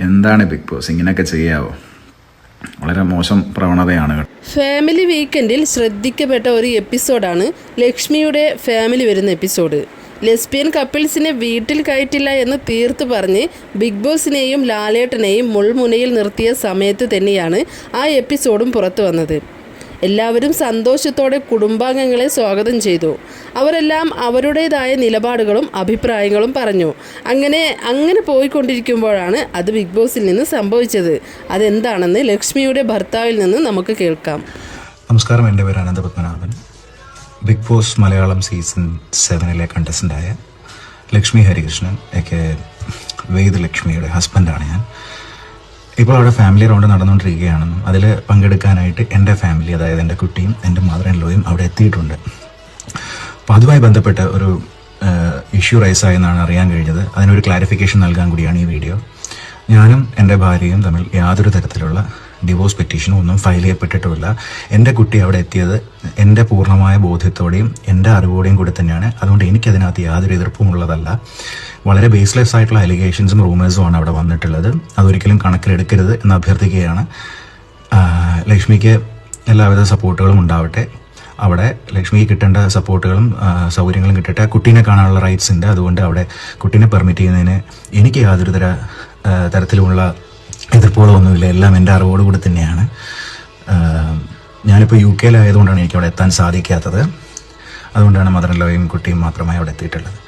എന്താണ് big boss? ഇങ്ങനെയൊക്കെ ചെയ്യാവോ? വളരെ മോശം പ്രവണതയാണ് ഫാമിലി വീക്കെൻഡിൽ ശ്രദ്ധിക്കപ്പെട്ട ഒരു എപ്പിസോഡാണ് ലക്ഷ്മിയുടെ ഫാമിലി വരുന്ന എപ്പിസോഡ്. ലെസ്ബിയൻ കപ്പിൾസിനെ വീട്ടിൽ കയറ്റില്ല എന്ന് തീർത്ത് പറഞ്ഞ് ബിഗ് ബോസിനെയും ലാലേട്ടനെയും മുൾമുനയിൽ നിർത്തിയ സമയത്ത് തന്നെയാണ് ആ എപ്പിസോഡും പുറത്തു വന്നത്. എല്ലാവരും സന്തോഷത്തോടെ കുടുംബാംഗങ്ങളെ സ്വാഗതം ചെയ്തു. അവരെല്ലാം അവരുടേതായ നിലപാടുകളും അഭിപ്രായങ്ങളും പറഞ്ഞു. അങ്ങനെ അങ്ങനെ പോയിക്കൊണ്ടിരിക്കുമ്പോഴാണ് അത് ബിഗ് ബോസിൽ നിന്ന് സംഭവിച്ചത്. അതെന്താണെന്ന് ലക്ഷ്മിയുടെ ഭർത്താവിൽ നിന്ന് നമുക്ക് കേൾക്കാം. നമസ്കാരം. എന്റെ പേര് Anantha Padmanabhan Bigg Boss Malayalam season സെവനിലെ കണ്ടസ്റ്റന്റായ ലക്ഷ്മി ഹരികൃഷ്ണൻ ഒക്കെ വേദ ലക്ഷ്മിയുടെ ഹസ്ബൻഡാണ് ഞാൻ. ഇപ്പോൾ അവിടെ ഫാമിലി റൗണ്ട് നടന്നുകൊണ്ടിരിക്കുകയാണെന്നും അതിൽ പങ്കെടുക്കാനായിട്ട് എന്റെ ഫാമിലി അതായത് എന്റെ കുട്ടിയും എന്റെ മദർ ലോയും അവിടെ എത്തിയിട്ടുണ്ട്. അപ്പോൾ അതുമായി ബന്ധപ്പെട്ട ഒരു ഇഷ്യൂ റൈസ് ആയെന്നാണ് അറിയാൻ കഴിഞ്ഞത്. അതിനൊരു ക്ലാരിഫിക്കേഷൻ നൽകാൻ കൂടിയാണ് ഈ വീഡിയോ ഞാനും എന്റെ ഭാര്യയും തമ്മിൽ യാതൊരു തരത്തിലുള്ള ഡിവോഴ്സ് പെറ്റീഷനും ഒന്നും ഫയൽ ചെയ്യപ്പെട്ടിട്ടുമില്ല. എന്റെ കുട്ടി അവിടെ എത്തിയത് എന്റെ പൂർണമായ ബോധ്യത്തോടെയും എന്റെ അറിവോടെയും കൂടി തന്നെയാണ്. അതുകൊണ്ട് എനിക്കതിനകത്ത് യാതൊരു എതിർപ്പും ഉള്ളതല്ല. വളരെ ബേസ്ലെസ് ആയിട്ടുള്ള അലിഗേഷൻസും റൂമേഴ്സും ആണ് അവിടെ വന്നിട്ടുള്ളത്. അതൊരിക്കലും കണക്കിലെടുക്കരുത് എന്ന് അഭ്യർത്ഥിക്കുകയാണ്. ലക്ഷ്മിക്ക് എല്ലാവിധ സപ്പോർട്ടുകളും ഉണ്ടാവട്ടെ. അവിടെ ലക്ഷ്മിക്ക് കിട്ടേണ്ട സപ്പോർട്ടുകളും സൗകര്യങ്ങളും കിട്ടട്ടെ. കുട്ടീനെ കാണാനുള്ള റൈറ്റ്സ് ഉണ്ട്. അതുകൊണ്ട് അവിടെ കുട്ടീനെ പെർമിറ്റ് ചെയ്യുന്നതിന് എനിക്ക് യാതൊരു തര തരത്തിലുമുള്ള എതിർപ്പുകളോ ഒന്നുമില്ല. എല്ലാം എന്റെ അറിവോടുകൂടി തന്നെയാണ്. ഞാനിപ്പോൾ യു കെയിലായതുകൊണ്ടാണ് എനിക്ക് അവിടെ എത്താൻ സാധിക്കാത്തത്. അതുകൊണ്ടാണ് മദർ ലോയും കുട്ടിയും മാത്രമായി അവിടെ എത്തിയിട്ടുള്ളത്.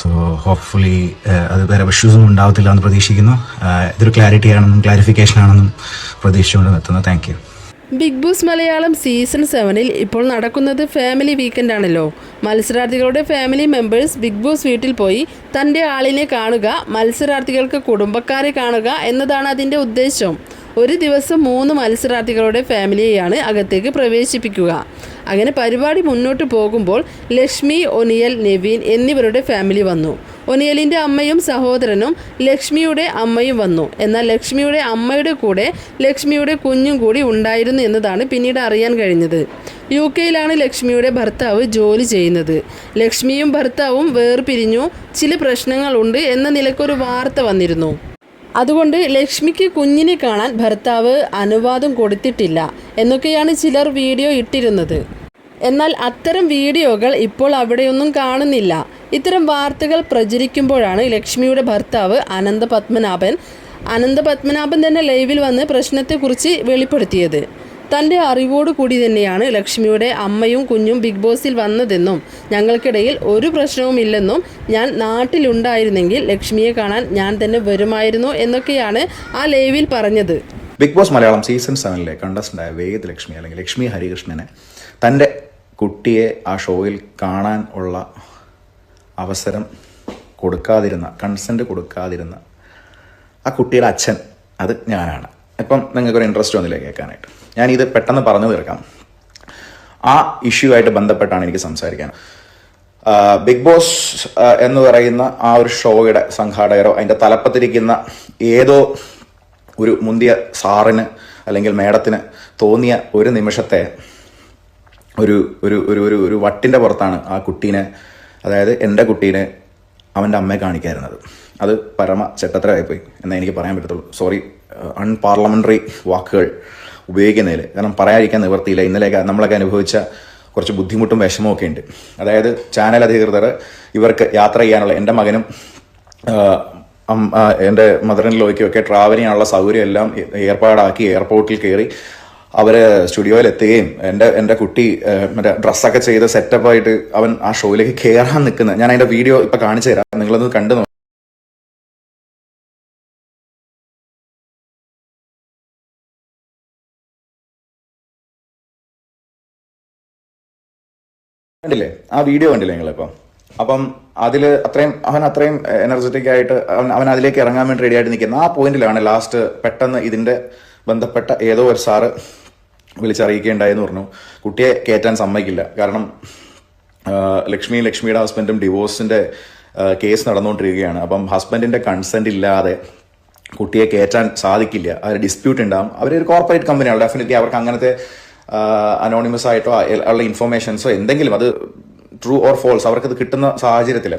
സോ ഹോപ്പ്ഫുള്ളി അത് വേറെ ഇഷ്യൂസും ഉണ്ടാവത്തില്ല എന്ന് പ്രതീക്ഷിക്കുന്നു. ഇതൊരു ക്ലാരിറ്റി ആണെന്നും ക്ലാരിഫിക്കേഷൻ ആണെന്നും പ്രതീക്ഷിച്ചുകൊണ്ട് എത്തുന്നു. Thank you Bigg Boss Malayalam season സെവനിൽ ഇപ്പോൾ നടക്കുന്നത് ഫാമിലി വീക്കെൻഡ് ആണല്ലോ. മത്സരാർത്ഥികളുടെ ഫാമിലി മെമ്പേഴ്സ് ബിഗ് ബോസ് വീട്ടിൽ പോയി തന്റെ ആളിനെ കാണുക മത്സരാർത്ഥികൾക്ക് കുടുംബക്കാരെ കാണുക എന്നതാണ് അതിന്റെ ഉദ്ദേശം. ഒരു ദിവസം മൂന്ന് മത്സരാർത്ഥികളുടെ ഫാമിലിയെയാണ് അകത്തേക്ക് പ്രവേശിപ്പിക്കുക. അങ്ങനെ പരിപാടി മുന്നോട്ട് പോകുമ്പോൾ ലക്ഷ്മി ഒനിയൽ നെവീൻ എന്നിവരുടെ ഫാമിലി വന്നു. ഒനിയലിന്റെ അമ്മയും സഹോദരനും ലക്ഷ്മിയുടെ അമ്മയും വന്നു. എന്നാൽ ലക്ഷ്മിയുടെ അമ്മയുടെ കൂടെ ലക്ഷ്മിയുടെ കുഞ്ഞും കൂടി ഉണ്ടായിരുന്നു എന്നതാണ് പിന്നീട് അറിയാൻ കഴിഞ്ഞത്. യു കെയിലാണ് ലക്ഷ്മിയുടെ ഭർത്താവ് ജോലി ചെയ്യുന്നത്. ലക്ഷ്മിയും ഭർത്താവും വേർപിരിഞ്ഞു. ചില പ്രശ്നങ്ങളുണ്ട് എന്ന നിലക്കൊരു വാർത്ത വന്നിരുന്നു. അതുകൊണ്ട് ലക്ഷ്മിക്ക് കുഞ്ഞിനെ കാണാൻ ഭർത്താവ് അനുവാദം കൊടുത്തിട്ടില്ല എന്നൊക്കെയാണ് ചിലർ വീഡിയോ ഇട്ടിരുന്നത്. എന്നാൽ അത്തരം വീഡിയോകൾ ഇപ്പോൾ അവിടെയൊന്നും കാണുന്നില്ല. ഇത്തരം വാർത്തകൾ പ്രചരിക്കുമ്പോഴാണ് ലക്ഷ്മിയുടെ ഭർത്താവ് അനന്ത പത്മനാഭൻ അനന്ത പത്മനാഭൻ തന്നെ ലൈവിൽ വന്ന് പ്രശ്നത്തെക്കുറിച്ച് വെളിപ്പെടുത്തിയത്. തന്റെ അറിവോടു കൂടി തന്നെയാണ് ലക്ഷ്മിയുടെ അമ്മയും കുഞ്ഞും ബിഗ് ബോസിൽ വന്നതെന്നും ഞങ്ങൾക്കിടയിൽ ഒരു പ്രശ്നവുമില്ലെന്നും ഞാൻ നാട്ടിലുണ്ടായിരുന്നെങ്കിൽ ലക്ഷ്മിയെ കാണാൻ ഞാൻ തന്നെ വരുമായിരുന്നു എന്നൊക്കെയാണ് ആ ലൈവിൽ പറഞ്ഞത്. ബിഗ് ബോസ് മലയാളം സീസൺ സെവനിലെ കണ്ടസ്റ്റന്റായ വേദ ലക്ഷ്മി അല്ലെങ്കിൽ ലക്ഷ്മി ഹരികൃഷ്ണനെ തന്റെ കുട്ടിയെ ആ ഷോയിൽ കാണാൻ ഉള്ള അവസരം കൊടുക്കാതിരുന്ന കൺസെന്റ് കൊടുക്കാതിരുന്ന ആ കുട്ടിയുടെ അച്ഛൻ അത് ഞാനാണ്. ഇപ്പം നിങ്ങൾക്കൊരു ഇൻട്രസ്റ്റ് വന്നില്ല കേൾക്കാനായിട്ട്? ഞാനിത് പെട്ടെന്ന് പറഞ്ഞു തീർക്കാം. ആ ഇഷ്യൂ ആയിട്ട് ബന്ധപ്പെട്ടാണ് എനിക്ക് സംസാരിക്കാൻ. ബിഗ് ബോസ് എന്ന് പറയുന്ന ആ ഒരു ഷോയുടെ സംഘാടകരോ അതിന്റെ തലപ്പത്തിരിക്കുന്ന ഏതോ ഒരു മുന്തിയ സാറിന് അല്ലെങ്കിൽ മേഡത്തിന് തോന്നിയ ഒരു നിമിഷത്തെ ഒരു ഒരു ഒരു ഒരു ഒരു വട്ടിന്റെ പുറത്താണ് ആ കുട്ടീനെ അതായത് എന്റെ കുട്ടീനെ അവന്റെ അമ്മയെ കാണിക്കായിരുന്നത്. അത് പരമ ചെട്ടത്തരമായിപ്പോയി എന്നേ എനിക്ക് പറയാൻ പറ്റത്തുള്ളൂ. സോറി അൺപാർലമെന്ററി വാക്കുകൾ ഉപയോഗിക്കുന്നതിൽ കാരണം പറയാതിരിക്കാൻ നിവർത്തിയില്ല ഇന്നലെയൊക്കെ നമ്മളൊക്കെ അനുഭവിച്ച കുറച്ച് ബുദ്ധിമുട്ടും വിഷമവും ഒക്കെ ഉണ്ട്. അതായത് ചാനൽ അധികൃതർ ഇവർക്ക് യാത്ര ചെയ്യാനുള്ള എന്റെ മകനും എന്റെ മദറിൻ ലോയ്ക്കൊക്കെ ട്രാവൽ ചെയ്യാനുള്ള സൗകര്യം എല്ലാം ഏർപ്പാടാക്കി എയർപോർട്ടിൽ കയറി അവർ സ്റ്റുഡിയോയിൽ എത്തുകയും എന്റെ എന്റെ കുട്ടി മറ്റേ ഡ്രസ്സൊക്കെ ചെയ്ത് സെറ്റപ്പ് ആയിട്ട് അവൻ ആ ഷോയിലേക്ക് കയറാൻ നിൽക്കുന്നത് ഞാൻ അതിന്റെ വീഡിയോ ഇപ്പൊ കാണിച്ചു തരാം. നിങ്ങളൊന്ന് കണ്ടു കണ്ടില്ലേ? ആ വീഡിയോ കണ്ടില്ലേ നിങ്ങളിപ്പം? അപ്പം അതിൽ അത്രയും അവൻ അത്രയും എനർജറ്റിക് ആയിട്ട് അവൻ അവൻ അതിലേക്ക് ഇറങ്ങാൻ വേണ്ടി റെഡി ആയിട്ട് നിൽക്കുന്നത് ആ പോയിന്റിലാണ് ലാസ്റ്റ് പെട്ടെന്ന് ഇതിന്റെ ബന്ധപ്പെട്ട ഏതോ ഒരു സാറ് വിളിച്ചറിയിക്കുകയുണ്ടായെന്ന് പറഞ്ഞു. കുട്ടിയെ കയറ്റാൻ സമ്മതിക്കില്ല. കാരണം ലക്ഷ്മി ലക്ഷ്മിയും ലക്ഷ്മിയുടെ ഹസ്ബൻഡും ഡിവോഴ്സിന്റെ കേസ് നടന്നുകൊണ്ടിരിക്കുകയാണ്. അപ്പം ഹസ്ബൻഡിന്റെ കൺസെന്റ് ഇല്ലാതെ കുട്ടിയെ കയറ്റാൻ സാധിക്കില്ല. അവർ ഡിസ്പ്യൂട്ട് ഉണ്ടാവും. അവരൊരു കോർപ്പറേറ്റ് കമ്പനിയാണ് ഡെഫിനറ്റ്ലി അവർക്ക് അങ്ങനത്തെ അനോണിമസ് ആയിട്ടോ ഉള്ള ഇൻഫർമേഷൻസോ എന്തെങ്കിലും അത് ട്രൂ ഓർ ഫോൾസ് അവർക്കത് കിട്ടുന്ന സാഹചര്യത്തിൽ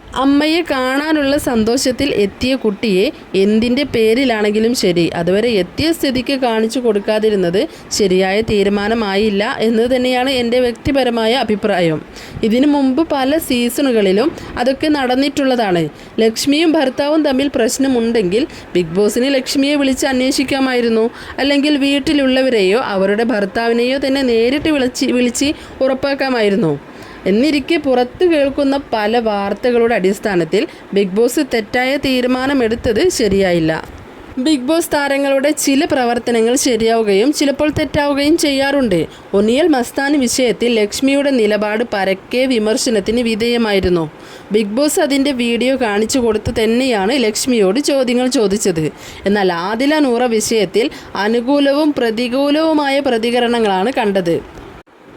അമ്മയെ കാണാനുള്ള സന്തോഷത്തിൽ എത്തിയ കുട്ടിയെ എന്തിന്റെ പേരിലാണെങ്കിലും ശരി. അതുവരെ എത്തിയ സ്ഥിതിക്ക് കാണിച്ചു കൊടുക്കാതിരുന്നത് ശരിയായ തീരുമാനമായില്ല എന്ന് തന്നെയാണ് എന്റെ വ്യക്തിപരമായ അഭിപ്രായം. ഇതിനു മുമ്പ് പല സീസണുകളിലും അതൊക്കെ നടന്നിട്ടുള്ളതാണ്. ലക്ഷ്മിയും ഭർത്താവും തമ്മിൽ പ്രശ്നമുണ്ടെങ്കിൽ ബിഗ് ബോസിന് ലക്ഷ്മിയെ വിളിച്ച് അന്വേഷിക്കാമായിരുന്നു. അല്ലെങ്കിൽ വീട്ടിലുള്ളവരെയോ അവരുടെ ഭർത്താവിനെയോ തന്നെ നേരിട്ട് വിളിച്ച് വിളിച്ച് ഉറപ്പാക്കാമായിരുന്നു. എന്നിരിക്കെ പുറത്തു കേൾക്കുന്ന പല വാർത്തകളുടെ അടിസ്ഥാനത്തിൽ ബിഗ് ബോസ് തെറ്റായ തീരുമാനമെടുത്തത് ശരിയായില്ല. ബിഗ് ബോസ് താരങ്ങളുടെ ചില പ്രവർത്തനങ്ങൾ ശരിയാവുകയും ചിലപ്പോൾ തെറ്റാവുകയും ചെയ്യാറുണ്ട്. ഒനിയൽ മസ്താനി വിഷയത്തിൽ ലക്ഷ്മിയുടെ നിലപാട് പരക്കെ വിമർശനത്തിന് വിധേയമായിരുന്നു. ബിഗ് ബോസ് അതിന്റെ വീഡിയോ കാണിച്ചു കൊടുത്ത് തന്നെയാണ് ലക്ഷ്മിയോട് ചോദ്യങ്ങൾ ചോദിച്ചത്. എന്നാൽ ആദില നൂറ വിഷയത്തിൽ അനുകൂലവും പ്രതികൂലവുമായ പ്രതികരണങ്ങളാണ് കണ്ടത്.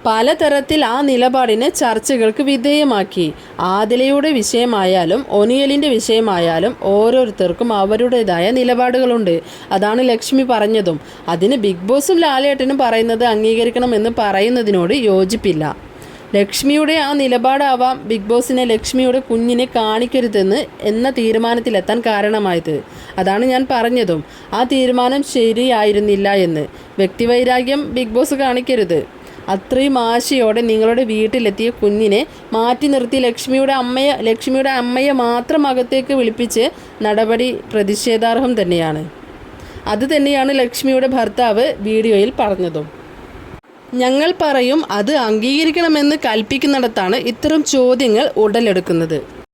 പലതരത്തിൽ ആ നിലപാടിനെ ചർച്ചകൾക്ക് വിധേയമാക്കി. ആദിലയുടെ വിഷയമായാലും ഒനിയലിന്റെ വിഷയമായാലും ഓരോരുത്തർക്കും അവരുടേതായ നിലപാടുകളുണ്ട്. അതാണ് ലക്ഷ്മി പറഞ്ഞതും. അതിന് ബിഗ് ബോസും ലാലേട്ടനും പറയുന്നത് അംഗീകരിക്കണമെന്ന് പറയുന്നതിനോട് യോജിപ്പില്ല. ലക്ഷ്മിയുടെ ആ നിലപാടാവാം ബിഗ് ബോസിനെ ലക്ഷ്മിയുടെ കുഞ്ഞിനെ കാണിക്കരുതെന്ന് എന്ന തീരുമാനത്തിലെത്താൻ കാരണമായത്. അതാണ് ഞാൻ പറഞ്ഞതും. ആ തീരുമാനം ശരിയായിരുന്നില്ല എന്ന്. വ്യക്തിവൈരാഗ്യം ബിഗ് ബോസ് കാണിക്കരുത്. അത്രയും ആശയോടെ നിങ്ങളുടെ വീട്ടിലെത്തിയ കുഞ്ഞിനെ മാറ്റി നിർത്തി ലക്ഷ്മിയുടെ അമ്മയെ ലക്ഷ്മിയുടെ അമ്മയെ മാത്രം അകത്തേക്ക് വിളിപ്പിച്ച് നടപടി പ്രതിഷേധാർഹം തന്നെയാണ്. അത് തന്നെയാണ് ലക്ഷ്മിയുടെ ഭർത്താവ് വീഡിയോയിൽ പറഞ്ഞതും. ഞങ്ങൾ പറയും അത് അംഗീകരിക്കണമെന്ന് കൽപ്പിക്കുന്നിടത്താണ് ഇത്തരം ചോദ്യങ്ങൾ ഉടലെടുക്കുന്നത്.